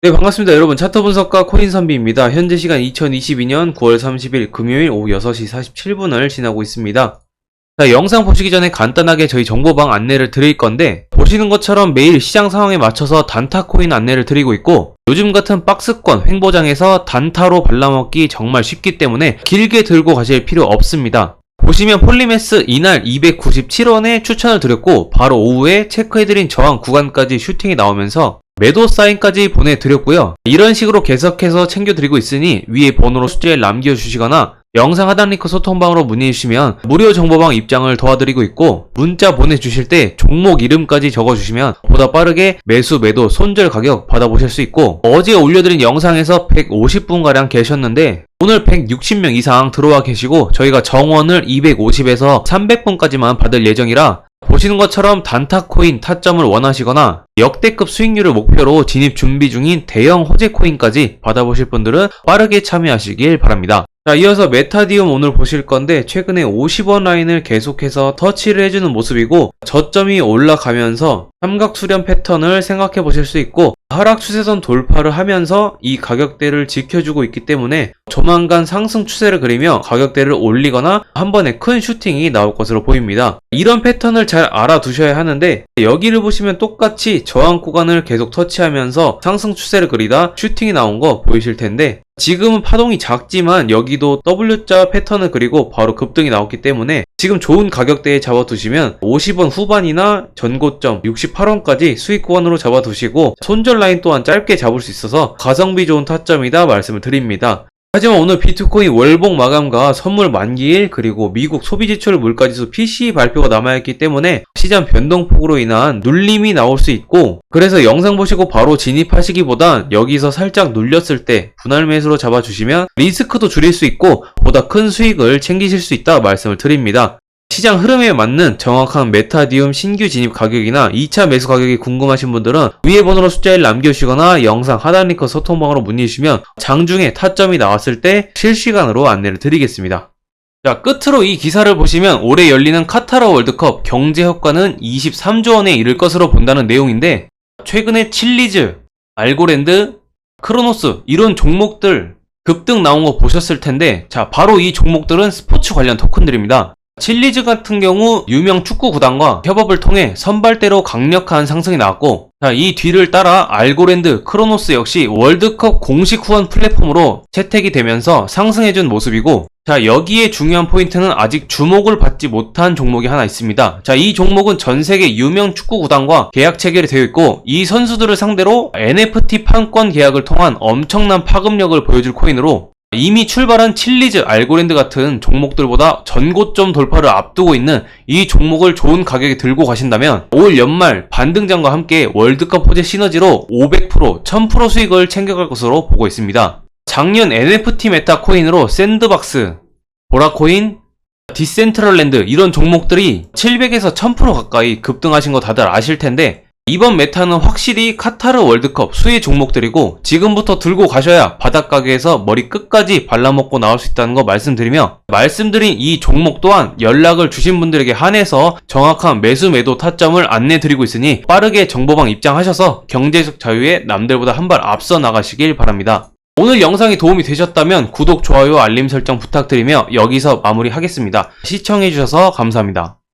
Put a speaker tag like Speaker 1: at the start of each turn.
Speaker 1: 네, 반갑습니다. 여러분. 차트 분석가 코인 선비입니다. 현재 시간 2022년 9월 30일 금요일 오후 6시 47분을 지나고 있습니다. 자, 영상 보시기 전에 간단하게 저희 정보방 안내를 드릴 건데, 보시는 것처럼 매일 시장 상황에 맞춰서 단타 코인 안내를 드리고 있고, 요즘 같은 박스권 횡보장에서 단타로 발라먹기 정말 쉽기 때문에 길게 들고 가실 필요 없습니다. 보시면 폴리메스 이날 297원에 추천을 드렸고 바로 오후에 체크해드린 저항 구간까지 슈팅이 나오면서 매도 사인까지 보내드렸고요. 이런 식으로 계속해서 챙겨드리고 있으니 위에 번호로 숫자를 남겨주시거나 영상 하단 링크 소통방으로 문의해주시면 무료 정보방 입장을 도와드리고 있고 문자 보내주실 때 종목 이름까지 적어주시면 보다 빠르게 매수 매도 손절 가격 받아보실 수 있고 어제 올려드린 영상에서 150분가량 계셨는데 오늘 160명 이상 들어와 계시고 저희가 정원을 250에서 300분까지만 받을 예정이라 보시는 것처럼 단타 코인 타점을 원하시거나 역대급 수익률을 목표로 진입 준비 중인 대형 호재 코인까지 받아보실 분들은 빠르게 참여하시길 바랍니다. 자, 이어서 메타디움 오늘 보실 건데 최근에 50원 라인을 계속해서 터치를 해주는 모습이고 저점이 올라가면서 삼각 수렴 패턴을 생각해 보실 수 있고 하락 추세선 돌파를 하면서 이 가격대를 지켜주고 있기 때문에 조만간 상승 추세를 그리며 가격대를 올리거나 한 번에 큰 슈팅이 나올 것으로 보입니다. 이런 패턴을 잘 알아두셔야 하는데 여기를 보시면 똑같이 저항 구간을 계속 터치하면서 상승 추세를 그리다 슈팅이 나온 거 보이실 텐데 지금은 파동이 작지만 여기도 W자 패턴을 그리고 바로 급등이 나왔기 때문에 지금 좋은 가격대에 잡아두시면 50원 후반이나 전고점 68원까지 수익 구간으로 잡아두시고 손절 라인 또한 짧게 잡을 수 있어서 가성비 좋은 타점이다 말씀을 드립니다. 하지만 오늘 비트코인 월봉 마감과 선물 만기일 그리고 미국 소비지출 물가지수 PCE 발표가 남아있기 때문에 시장 변동폭으로 인한 눌림이 나올 수 있고 그래서 영상 보시고 바로 진입하시기보단 여기서 살짝 눌렸을 때 분할 매수로 잡아주시면 리스크도 줄일 수 있고 보다 큰 수익을 챙기실 수 있다 말씀을 드립니다. 시장 흐름에 맞는 정확한 메타디움 신규 진입 가격이나 2차 매수 가격이 궁금하신 분들은 위에 번호로 숫자 1 남겨주시거나 영상 하단 링크 소통방으로 문의주시면 장중에 타점이 나왔을 때 실시간으로 안내를 드리겠습니다. 자, 끝으로 이 기사를 보시면 올해 열리는 카타르 월드컵 경제 효과는 23조 원에 이를 것으로 본다는 내용인데 최근에 칠리즈, 알고랜드, 크로노스 이런 종목들 급등 나온 거 보셨을 텐데 자, 바로 이 종목들은 스포츠 관련 토큰들입니다. 칠리즈 같은 경우 유명 축구 구단과 협업을 통해 선발대로 강력한 상승이 나왔고 자, 이 뒤를 따라 알고랜드, 크로노스 역시 월드컵 공식 후원 플랫폼으로 채택이 되면서 상승해준 모습이고 자, 여기에 중요한 포인트는 아직 주목을 받지 못한 종목이 하나 있습니다. 자, 이 종목은 전 세계 유명 축구 구단과 계약 체결이 되어 있고 이 선수들을 상대로 NFT 판권 계약을 통한 엄청난 파급력을 보여줄 코인으로 이미 출발한 칠리즈, 알고랜드 같은 종목들보다 전고점 돌파를 앞두고 있는 이 종목을 좋은 가격에 들고 가신다면 올 연말 반등장과 함께 월드컵 호재 시너지로 500%, 1000% 수익을 챙겨갈 것으로 보고 있습니다. 작년 NFT 메타 코인으로 샌드박스, 보라코인, 디센트럴랜드 이런 종목들이 700에서 1000% 가까이 급등하신 거 다들 아실 텐데 이번 메타는 확실히 카타르 월드컵 수혜 종목들이고 지금부터 들고 가셔야 바닥가게에서 머리 끝까지 발라먹고 나올 수 있다는 거 말씀드리며 말씀드린 이 종목 또한 연락을 주신 분들에게 한해서 정확한 매수 매도 타점을 안내 드리고 있으니 빠르게 정보방 입장하셔서 경제적 자유에 남들보다 한 발 앞서 나가시길 바랍니다. 오늘 영상이 도움이 되셨다면 구독, 좋아요, 알림 설정 부탁드리며 여기서 마무리하겠습니다. 시청해주셔서 감사합니다.